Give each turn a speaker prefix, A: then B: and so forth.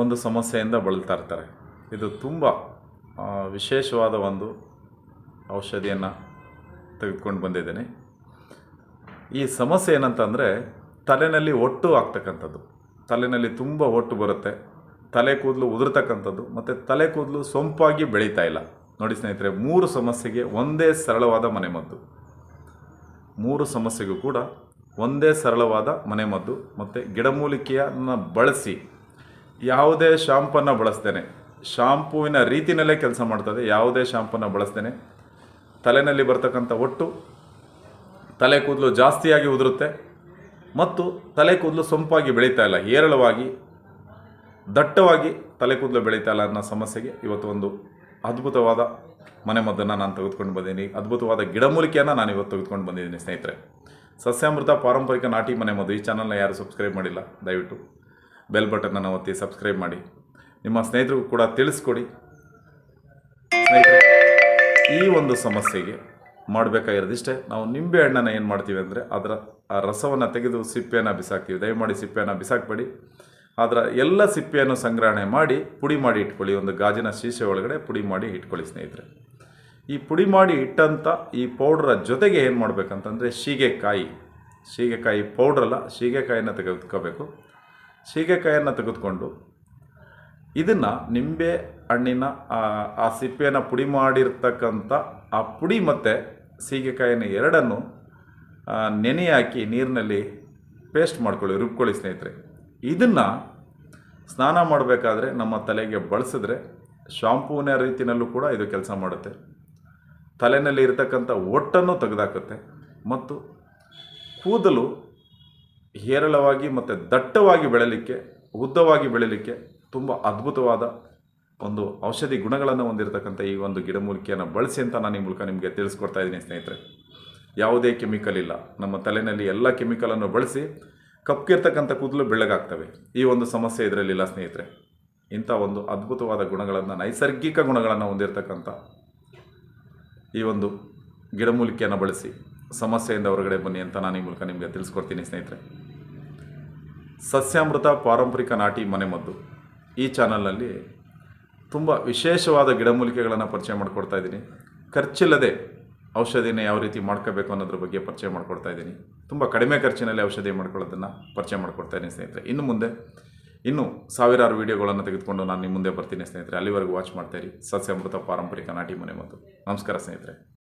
A: ಒಂದು ಸಮಸ್ಯೆಯಿಂದ ಬಳಲ್ತಾ ಇರ್ತಾರೆ. ಇದು ತುಂಬ ವಿಶೇಷವಾದ ಒಂದು ಔಷಧಿಯನ್ನು ತೆಗೆದುಕೊಂಡು ಬಂದಿದ್ದೀನಿ. ಈ ಸಮಸ್ಯೆ ಏನಂತಂದರೆ ತಲೆಯಲ್ಲಿ ಒಟ್ಟು ಆಗ್ತಕ್ಕಂಥದ್ದು. ತಲೆಯಲ್ಲಿ ತುಂಬ ಒಟ್ಟು ಬರುತ್ತೆ. ತಲೆ ಕೂದಲು ಉದುರ್ತಕ್ಕಂಥದ್ದು, ಮತ್ತು ತಲೆ ಕೂದಲು ಸೊಂಪಾಗಿ ಬೆಳೀತಾ ಇಲ್ಲ. ನೋಡಿ ಸ್ನೇಹಿತರೆ, ಮೂರು ಸಮಸ್ಯೆಗೆ ಒಂದೇ ಸರಳವಾದ ಮನೆಮದ್ದು. ಮೂರು ಸಮಸ್ಯೆಗೂ ಕೂಡ ಒಂದೇ ಸರಳವಾದ ಮನೆಮದ್ದು, ಮತ್ತು ಗಿಡಮೂಲಿಕೆಯನ್ನು ಬಳಸಿ ಯಾವುದೇ ಶಾಂಪನ್ನು ಬಳಸ್ತೇನೆ. ಶಾಂಪೂವಿನ ರೀತಿಯಲ್ಲೇ ಕೆಲಸ ಮಾಡ್ತದೆ. ಯಾವುದೇ ಶಾಂಪನ್ನು ಬಳಸ್ತೇನೆ. ತಲೆಯಲ್ಲಿ ಬರ್ತಕ್ಕಂಥ ಒಟ್ಟು ತಲೆ ಕೂದಲು ಜಾಸ್ತಿಯಾಗಿ ಉದುರುತ್ತೆ. ಮತ್ತು ತಲೆ ಕೂದಲು ಸೊಂಪಾಗಿ ಬೆಳೀತಾ ಇಲ್ಲ. ಹೇರಳವಾಗಿ, ದಟ್ಟವಾಗಿ ತಲೆ ಕೂದಲು ಬೆಳೀತಾ ಇಲ್ಲ ಅನ್ನೋ ಸಮಸ್ಯೆಗೆ ಇವತ್ತು ಒಂದು ಅದ್ಭುತವಾದ ಮನೆಮದ್ದನ್ನು ನಾನು ತೆಗೆದುಕೊಂಡು ಬಂದಿದ್ದೀನಿ. ಅದ್ಭುತವಾದ ಗಿಡಮೂಲಿಕೆಯನ್ನು ನಾನು ಇವತ್ತು ತೆಗೆದುಕೊಂಡು ಬಂದಿದ್ದೀನಿ ಸ್ನೇಹಿತರೆ. ಸಸ್ಯಾಮೃತ ಪಾರಂಪರಿಕ ನಾಟಿ ಮನೆಮದ್ದು ಈ ಚಾನಲ್ನ ಯಾರು ಸಬ್ಸ್ಕ್ರೈಬ್ ಮಾಡಿಲ್ಲ, ದಯವಿಟ್ಟು ಬೆಲ್ ಬಟನನ್ನು ಒತ್ತಿ ಸಬ್ಸ್ಕ್ರೈಬ್ ಮಾಡಿ. ನಿಮ್ಮ ಸ್ನೇಹಿತರಿಗೂ ಕೂಡ ತಿಳಿಸ್ಕೊಡಿ. ಸ್ನೇಹಿತರೆ, ಈ ಒಂದು ಸಮಸ್ಯೆಗೆ ಮಾಡಬೇಕಾಗಿರೋದಿಷ್ಟೇ ನಾವು ನಿಂಬೆ ಹಣ್ಣನ್ನು ಏನು ಮಾಡ್ತೀವಿ ಅಂದರೆ ಅದರ ಆ ರಸವನ್ನು ತೆಗೆದು ಸಿಪ್ಪೆಯನ್ನು ಬಿಸಾಕ್ತೀವಿ. ದಯಮಾಡಿ ಸಿಪ್ಪೆಯನ್ನು ಬಿಸಾಕಬೇಡಿ. ಅದರ ಎಲ್ಲ ಸಿಪ್ಪೆಯನ್ನು ಸಂಗ್ರಹಣೆ ಮಾಡಿ ಪುಡಿ ಮಾಡಿ ಇಟ್ಕೊಳ್ಳಿ. ಒಂದು ಗಾಜಿನ ಶೀಶೆ ಒಳಗಡೆ ಪುಡಿ ಮಾಡಿ ಇಟ್ಕೊಳ್ಳಿ ಸ್ನೇಹಿತರೆ. ಈ ಪುಡಿ ಮಾಡಿ ಇಟ್ಟಂಥ ಈ ಪೌಡ್ರ ಜೊತೆಗೆ ಏನು ಮಾಡಬೇಕಂತಂದರೆ ಶೀಗೆಕಾಯಿ. ಶೀಗೆಕಾಯಿ ಪೌಡ್ರಲ್ಲ ಶೀಗೆಕಾಯಿನ ತೆಗೆದುಕೋಬೇಕು. ಶೀಗೆಕಾಯಿಯನ್ನು ತೆಗೆದುಕೊಂಡು ಇದನ್ನು ನಿಂಬೆ ಹಣ್ಣಿನ, ಆ ಸಿಪ್ಪೆಯನ್ನು ಪುಡಿ ಮಾಡಿರ್ತಕ್ಕಂಥ ಆ ಪುಡಿ ಮತ್ತು ಸೀಗೆಕಾಯಿನ ಎರಡನ್ನು ನೆನೆ ಹಾಕಿ ನೀರಿನಲ್ಲಿ ಪೇಸ್ಟ್ ಮಾಡ್ಕೊಳ್ಳಿ, ರುಬ್ಕೊಳ್ಳಿ ಸ್ನೇಹಿತರೆ. ಇದನ್ನು ಸ್ನಾನ ಮಾಡಬೇಕಾದ್ರೆ ನಮ್ಮ ತಲೆಗೆ ಬಳಸಿದ್ರೆ ಶಾಂಪೂನ ರೀತಿಯಲ್ಲೂ ಕೂಡ ಇದು ಕೆಲಸ ಮಾಡುತ್ತೆ. ತಲೆಯಲ್ಲಿ ಇರತಕ್ಕಂಥ ಒಟ್ಟನ್ನು ತೆಗೆದಾಕುತ್ತೆ. ಮತ್ತು ಕೂದಲು ಹೇರಳವಾಗಿ ಮತ್ತು ದಟ್ಟವಾಗಿ ಬೆಳೆಯಲಿಕ್ಕೆ, ಉದ್ದವಾಗಿ ಬೆಳೆಯಲಿಕ್ಕೆ ತುಂಬ ಅದ್ಭುತವಾದ ಒಂದು ಔಷಧಿ ಗುಣಗಳನ್ನು ಹೊಂದಿರತಕ್ಕಂಥ ಈ ಒಂದು ಗಿಡಮೂಲಿಕೆಯನ್ನು ಬಳಸಿ ಅಂತ ನಾನು ಈ ಮೂಲಕ ನಿಮಗೆ ತಿಳಿಸ್ಕೊಡ್ತಾ ಇದ್ದೀನಿ ಸ್ನೇಹಿತರೆ. ಯಾವುದೇ ಕೆಮಿಕಲ್ ಇಲ್ಲ. ನಮ್ಮ ತಲೆಯಲ್ಲಿ ಎಲ್ಲ ಕೆಮಿಕಲನ್ನು ಬಳಸಿ ಕಪ್ಪಿರ್ತಕ್ಕಂಥ ಕೂದಲು ಬೆಳ್ಳಗಾಗ್ತವೆ. ಈ ಒಂದು ಸಮಸ್ಯೆ ಇದರಲ್ಲಿಲ್ಲ ಸ್ನೇಹಿತರೆ. ಇಂಥ ಒಂದು ಅದ್ಭುತವಾದ ಗುಣಗಳನ್ನು, ನೈಸರ್ಗಿಕ ಗುಣಗಳನ್ನು ಹೊಂದಿರತಕ್ಕಂಥ ಈ ಒಂದು ಗಿಡಮೂಲಿಕೆಯನ್ನು ಬಳಸಿ ಸಮಸ್ಯೆಯಿಂದ ಹೊರಗಡೆ ಬನ್ನಿ ಅಂತ ನಾನು ಈ ಮೂಲಕ ನಿಮಗೆ ತಿಳಿಸ್ಕೊಡ್ತೀನಿ ಸ್ನೇಹಿತರೆ. ಸಸ್ಯಾಮೃತ ಪಾರಂಪರಿಕ ನಾಟಿ ಮನೆಮದ್ದು ಈ ಚಾನಲ್ನಲ್ಲಿ ತುಂಬ ವಿಶೇಷವಾದ ಗಿಡಮೂಲಿಕೆಗಳನ್ನು ಪರಿಚಯ ಮಾಡಿಕೊಡ್ತಾ ಇದ್ದೀನಿ. ಖರ್ಚಿಲ್ಲದೆ ಔಷಧಿನ ಯಾವ ರೀತಿ ಮಾಡ್ಕೋಬೇಕು ಅನ್ನೋದ್ರ ಬಗ್ಗೆ ಪರಿಚಯ ಮಾಡಿಕೊಡ್ತಾ ಇದ್ದೀನಿ. ತುಂಬ ಕಡಿಮೆ ಖರ್ಚಿನಲ್ಲಿ ಔಷಧಿ ಮಾಡ್ಕೊಳ್ಳೋದನ್ನು ಪರಿಚಯ ಮಾಡಿಕೊಡ್ತಾ ಇದ್ದೀನಿ ಸ್ನೇಹಿತರೆ. ಇನ್ನು ಮುಂದೆ, ಇನ್ನೂ ಸಾವಿರಾರು ವೀಡಿಯೋಗಳನ್ನು ತೆಗೆದುಕೊಂಡು ನಾನು ನಿಮ್ಮ ಮುಂದೆ ಬರ್ತೀನಿ ಸ್ನೇಹಿತರೆ. ಅಲ್ಲಿವರೆಗೂ ವಾಚ್ ಮಾಡ್ತಾ ಇರಿ. ಸಸ್ಯಾಮೃತ ಪಾರಂಪರಿಕ ನಾಟಿ ಮನೆಮದ್ದು ನಮಸ್ಕಾರ ಸ್ನೇಹಿತರೆ.